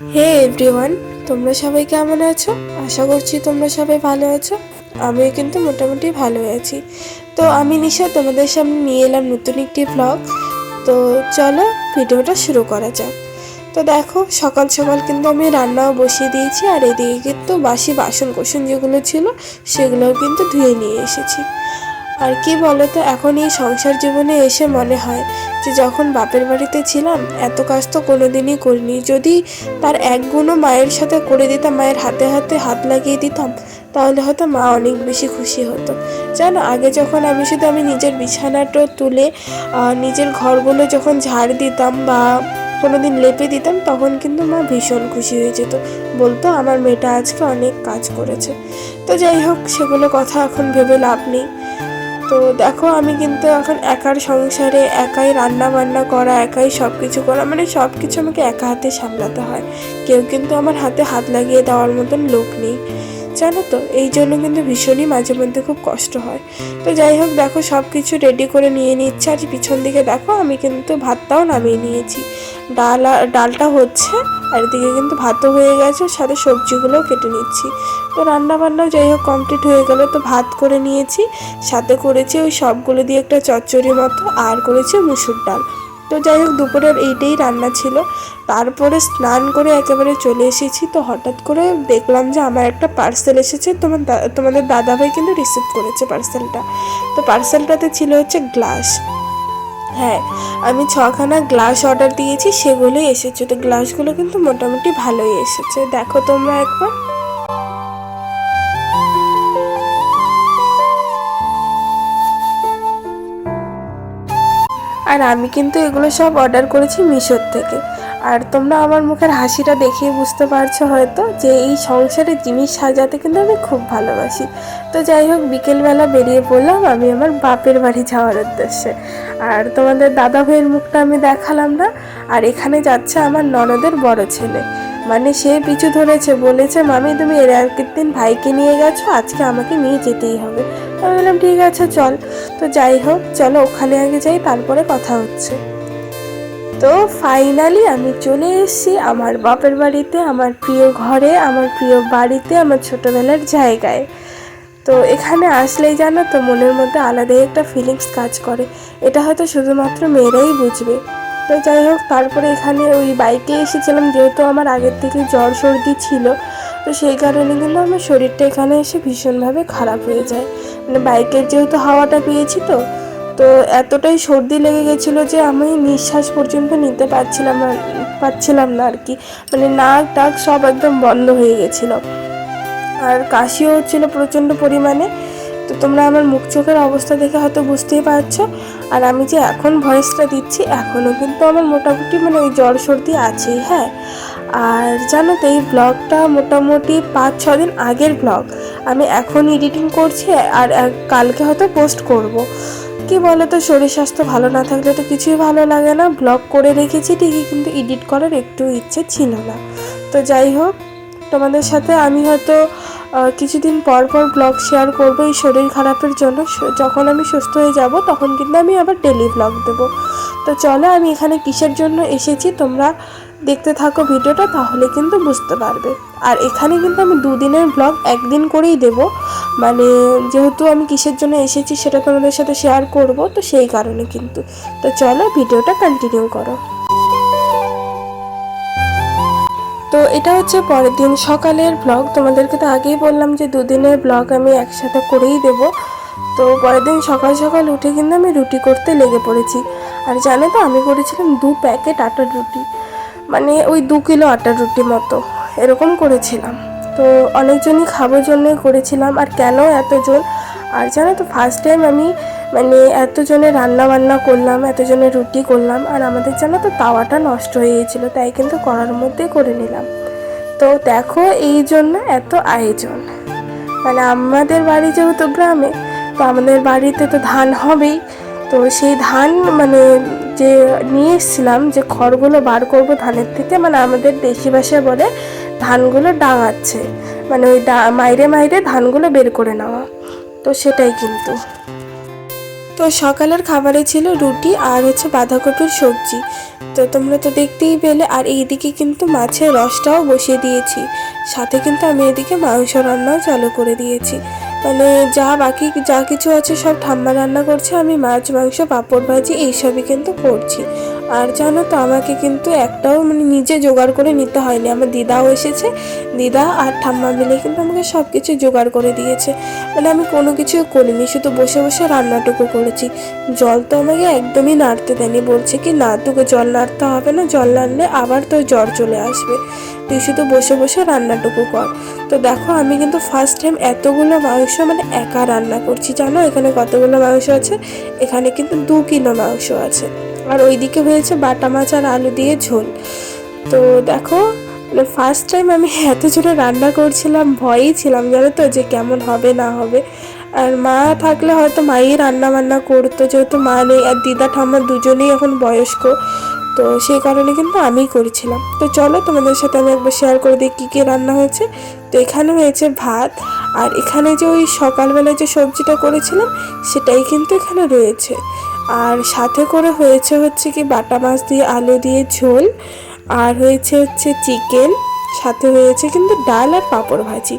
হে everyone, তোমরা সবাই কেমন আছো? আশা করছি তোমরা সবাই ভালো আছো। আমিও কিন্তু মোটামুটি ভালো আছি। তো আমি নিশা তোমাদের সামনে নিয়ে এলাম নতুন একটি ব্লগ তো চলো ভিডিওটা শুরু করা যাক। তো দেখো, সকাল সকাল কিন্তু আমি রান্নাও বসিয়ে দিয়েছি আর এদিকে কিন্তু বাসি বাসন কোসন যেগুলো ছিল, সেগুলোও কিন্তু ধুয়ে নিয়ে এসেছি। আর কি বলতো, এখন এই সংসার জীবনে এসে মনে হয় যে যখন বাপের বাড়িতে ছিলাম, এত কাজ তো কোনোদিনই করিনি। যদি তার এক গুণও মায়ের সাথে করে দিতাম, মায়ের হাতে হাতে হাত লাগিয়ে দিতাম, তাহলে হয়তো মা অনেক বেশি খুশি হতো। জানো, আগে যখন আমি শুধু আমি নিজের বিছানাটা তুলে নিজের ঘরগুলো যখন ঝাড় দিতাম বা কোনোদিন লেপে দিতাম, তখন কিন্তু মা ভীষণ খুশি হয়ে যেত। বলতো, আমার মেয়েটা আজকে অনেক কাজ করেছে। তো যাই হোক, সেগুলো কথা এখন ভেবে লাভ নেই। তো দেখো আমি কিন্তু এখন একার সংসারে একাই রান্না বান্না করা, একাই সব কিছু করা মানে সব কিছু আমাকে একা হাতে সামলাতে হয়। কেউ কিন্তু আমার হাতে হাত লাগিয়ে দেওয়ার মতন লোক নেই। জানো তো, এই জন্য কিন্তু ভীষণই মাঝে মধ্যে খুব কষ্ট হয়। তো যাই হোক, দেখো সব কিছু রেডি করে নিয়ে নিচ্ছে, আর পিছন দিকে দেখো আমি কিন্তু ভাতটাও নামিয়ে নিয়েছি। ডাল ডালটা হচ্ছে, আর এদিকে কিন্তু ভাতও হয়ে গেছে সাথে সবজিগুলোও কেটে নিচ্ছি। তো রান্না বান্নাও যাই হোক কমপ্লিট হয়ে গেল, তো ভাত করে নিয়েছি, সাথে করেছি ওই সবগুলো দিয়ে একটা চচ্চড়ি মতো, আর করেছি মুসুর ডাল। তো যাই হোক, দুপুরের এইটাই রান্না ছিল। তারপরে স্নান করে একেবারে চলে এসেছি। তো হঠাৎ করে দেখলাম যে আমার একটা পার্সেল এসেছে। তোমার তোমাদের দাদাভাই কিন্তু রিসিভ করেছে পার্সেলটা তো পার্সেলটাতে ছিল হচ্ছে গ্লাস হ্যাঁ আমি ছখানা গ্লাস অর্ডার দিয়েছি, সেগুলোই এসেছে। তো গ্লাসগুলো কিন্তু মোটামুটি ভালোই এসেছে। দেখো তোমরা একবার। আর আমি কিন্তু এগুলো সব অর্ডার করেছি মিশোর থেকে। আর তোমরা আমার মুখের হাসিটা দেখেই বুঝতে পারছ হয়তো যে এই সংসারে জিনিস সাজাতে কিন্তু আমি খুব ভালোবাসি। তো যাই হোক, বিকেলবেলা বেরিয়ে পড়লাম আমি আমার বাপের বাড়ি যাওয়ার উদ্দেশ্যে। আর তোমাদের দাদা ভাইয়ের মুখটা আমি দেখালাম না। আর এখানে যাচ্ছে আমার ননদের বড় ছেলে। মানে সে পিছু ধরেছে, বলেছে, মামি, তুমি এর আগের দিন ভাইকে নিয়ে গেছো, আজকে আমাকে নিয়ে যেতেই হবে। আমি বললাম, ঠিক আছে, চল। তো যাই হোক, চলো ওখানে আগে যাই, তারপরে কথা হচ্ছে। তো ফাইনালি আমি চলে এসেছি আমার বাপের বাড়িতে, আমার প্রিয় ঘরে, আমার প্রিয় বাড়িতে, আমার ছোটোবেলার জায়গায়। তো এখানে আসলেই জানো তো, মনের মধ্যে আলাদাই একটা ফিলিংস কাজ করে। এটা হয়তো শুধুমাত্র মেয়েরাই বুঝবে। তো যাই হোক, তারপরে এখানে ওই বাইকে এসেছিলাম, যেহেতু আমার আগের থেকে জ্বর সর্দি ছিল, তো সেই কারণে কিন্তু আমার শরীরটা এখানে এসে ভীষণভাবে খারাপ হয়ে যায়। মানে বাইকের যেহেতু হাওয়াটা পেয়েছি তো তো এতটাই সর্দি লেগে গেছিল যে আমি নিঃশ্বাস পর্যন্ত নিতে পারছিলাম পাচ্ছিলাম না আর কি। মানে নাক টাক সব একদম বন্ধ হয়ে গেছিল। আর কাশিও হচ্ছিল প্রচণ্ড পরিমাণে, তো তোমরা আমার মুখ চোখের অবস্থা দেখে হয়তো বুঝতেই পারছ। আর আমি যে এখন ভয়েসটা দিচ্ছি এখনও কিন্তু আমার মোটামুটি মানে ওই জ্বর সর্দি আছেই হ্যাঁ। আর জানো তো, এই ব্লগটা মোটামুটি পাঁচ, ছ দিন আগের ব্লগ আমি এখন এডিটিং করছি আর কালকে হয়তো পোস্ট করব। কি বলো তো শরীর স্বাস্থ্য ভালো না থাকলে তো কিছুই ভালো লাগে না। ব্লগ করে রেখেছি ঠিকই, কিন্তু এডিট করার একটু ইচ্ছে ছিল না। তো যাই হোক, তোমাদের সাথে আমি হয়তো কিছুদিন পর পর ব্লগ শেয়ার করব এই শরীর খারাপের জন্য। যখন আমি সুস্থ হয়ে যাব, তখন কিন্তু আমি আবার ডেলি ব্লগ দেবো। তো চলো, আমি এখানে কিসের জন্য এসেছি? তোমরা দেখতে থাকো ভিডিওটা, তাহলে কিন্তু বুঝতে পারবে। আর এখানে কিন্তু আমি দুদিনের ব্লগ একদিন করেই দেব। মানে যেহেতু আমি কিসের জন্য এসেছি, সেটা তোমাদের সাথে শেয়ার করব, তো সেই কারণে কিন্তু। তো চলো, ভিডিওটা কন্টিনিউ করো। তো এটা হচ্ছে পরের দিন সকালের ব্লগ তোমাদেরকে তো আগেই বললাম যে দুদিনের ব্লগ আমি একসাথে করেই দেব। তো পরের দিন সকাল সকাল উঠে কিন্তু আমি রুটি করতে লেগে পড়েছি। আর জানো তো আমি করেছিলাম দু প্যাকেট আটার রুটি। মানে ওই দু কিলো আটার রুটি মতো, এরকম করেছিলাম। তো অনেকজনই খাবার জন্যই করেছিলাম, আর কেন এতজন? আর জানো তো ফার্স্ট টাইম আমি মানে এতজনে রান্না বান্না করলাম, এতজনে রুটি করলাম, আর আমাদের জানো তো তাওয়াটা নষ্ট হয়ে গিয়েছিল, তাই কিন্তু করার মধ্যে করে নিলাম। তো দেখো এই জন্য এত আয়োজন। মানে আমাদের বাড়ি যেহেতু গ্রামে, তো আমাদের বাড়িতে তো ধান হবেই। তো সেই ধান মানে যে নিয়ে এসেছিলাম, যে খড়গুলো বার করব ধানের থেকে মানে আমাদের দেশি ভাষায় বলে ধানগুলো ডাঙাচ্ছে। মানে ওই মাইরে মাইরে ধানগুলো বের করে নেওয়া। তো সেটাই কিন্তু। তো সকালের খাবারে ছিল রুটি আর হচ্ছে বাঁধাকপির সবজি। তো তোমরা তো দেখতেই পেলে, আর এইদিকে কিন্তু মাছের রসটাও বসিয়ে দিয়েছি। সাথে কিন্তু আমি এদিকে মাংস রান্নাও চালু করে দিয়েছি। মানে যা বাকি, যা কিছু আছে সব ঠাম্মা রান্না করছে, আমি মাছ, মাংস, পাঁপড় ভাজি, এইসবই কিন্তু করছি। আর জানো তো, আমাকে কিন্তু একটাও মানে নিজে জোগাড় করে নিতে হয়নি। আমার দিদাও এসেছে। দিদা আর ঠাম্মা মিলে কিন্তু আমাকে সব কিছু জোগাড় করে দিয়েছে। মানে আমি কোনো কিছু করিনি, শুধু বসে বসে রান্নাটুকু করেছি। জল তো আমাকে একদমই নাড়তে দেয়নি। বলছে কি, না, তোকে জল নাড়তে হবে না, জল নাড়লে আবার তোর জ্বর চলে আসবে। তুই শুধু বসে বসে রান্নাটুকু কর। তো দেখো, আমি কিন্তু ফার্স্ট টাইম এতগুলো মাংস মানে একা রান্না করছি। জানো, এখানে কতগুলো মাংস আছে? এখানে কিন্তু দু কিলো মাংস আছে। আর ওইদিকে হয়েছে বাটা মাছ আর আলু দিয়ে ঝোল। তো দেখো মানে ফার্স্ট টাইম আমি এত জোরে রান্না করছিলাম, ভয়েই ছিলাম, জানো তো, যে কেমন হবে, না হবে। আর মা থাকলে হয়তো মাই রান্না বান্না করতো, যেহেতু মা নেই, আর দিদা ঠাম্মা দুজনেই এখন বয়স্ক, তো সেই কারণে কিন্তু আমিই করেছিলাম। তো চলো, তোমাদের সাথে আমি একবার শেয়ার করে দিই কী কী রান্না হয়েছে। তো এখানে হয়েছে ভাত, আর এখানে যে ওই সকালবেলায় যে সবজিটা করেছিলাম, সেটাই কিন্তু এখানে রয়েছে। আর সাথে করে হয়েছে হচ্ছে কি বাটা মাছ দিয়ে আলু দিয়ে ঝোল, আর হয়েছে হচ্ছে চিকেন, সাথে হয়েছে কিন্তু ডাল আর পাঁপড় ভাজি।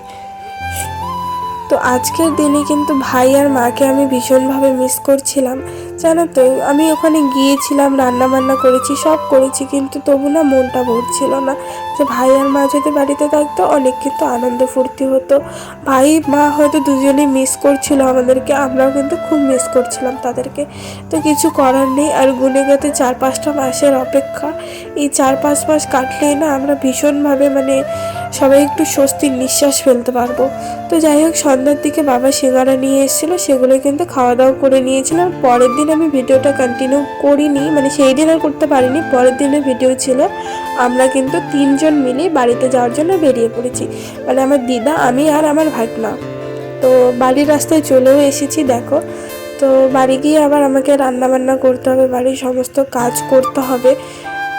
তো আজকের দিনে কিন্তু ভাই আর মাকে আমি ভীষণভাবে মিস করছিলাম। জানো তো, আমি ওখানে গিয়েছিলাম রান্না বান্না করেছি, সব করেছি, কিন্তু তবু না মনটা ভরছিল না যে ভাই আর মা যদি বাড়িতে থাকতো, অনেক কিন্তু আনন্দ ফুর্তি হতো। ভাই, মা হয়তো দুজনেই মিস করছিল আমাদেরকে, আমরাও কিন্তু খুব মিস করছিলাম তাদেরকে। তো কিছু করার নেই, আর গুনে গেতে চার পাঁচটা মাসের অপেক্ষা। এই চার পাঁচ মাস কাটলেই না আমরা ভীষণভাবে মানে সবাই একটু স্বস্তির নিঃশ্বাস ফেলতে পারব। তো যাই হোক, সন্ধ্যার দিকে বাবা সিঙ্গারা নিয়ে এসেছিল, সেগুলো কিন্তু খাওয়া দাওয়া করে নিয়েছিলাম পরের দিন আমি ভিডিওটা কন্টিনিউ করিনি মানে সেই দিন আর করতে পারিনি, পরের দিনের ভিডিও ছিল। আমরা কিন্তু তিনজন মিলে বাড়িতে যাওয়ার জন্য বেরিয়ে পড়েছি। মানে আমার দিদা, আমি আর আমার ভাগনা। তো বাড়ির রাস্তায় চলেও এসেছি, দেখো। তো বাড়ি গিয়ে আবার আমাকে রান্না বান্না করতে হবে, বাড়ির সমস্ত কাজ করতে হবে।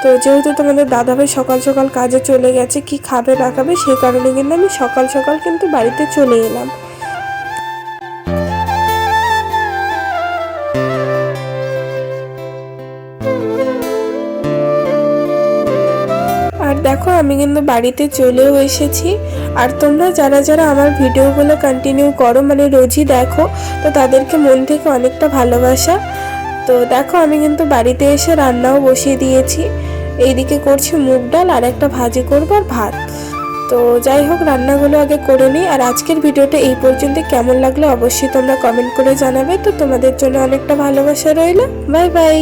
তো যেহেতু তোমাদের দাদাভাই সকাল সকাল কাজে চলে গেছে, কি খাবে না খাবে সেই কারণে কিন্তু আমি সকাল সকাল কিন্তু বাড়িতে চলে এলাম। আর দেখো, আমি কিন্তু বাড়িতে চলেও এসেছি। আর তোমরা যারা যারা আমার ভিডিওগুলো কন্টিনিউ করো মানে রোজই দেখো, তো তাদেরকে মন থেকে অনেকটা ভালোবাসা। তো দেখো, আমি কিন্তু বাড়িতে এসে রান্নাও বসিয়ে দিয়েছি। এইদিকে করছি মুগ ডাল আর একটা ভাজি করব আর ভাত। তো যাই হোক, রান্নাগুলো আগে করে নিই। আর আজকের ভিডিওটা এই পর্যন্ত। কেমন লাগল অবশ্যই তোমরা কমেন্ট করে জানাবে। তো তোমাদের জন্য অনেকটা ভালোবাসা রইল। Bye bye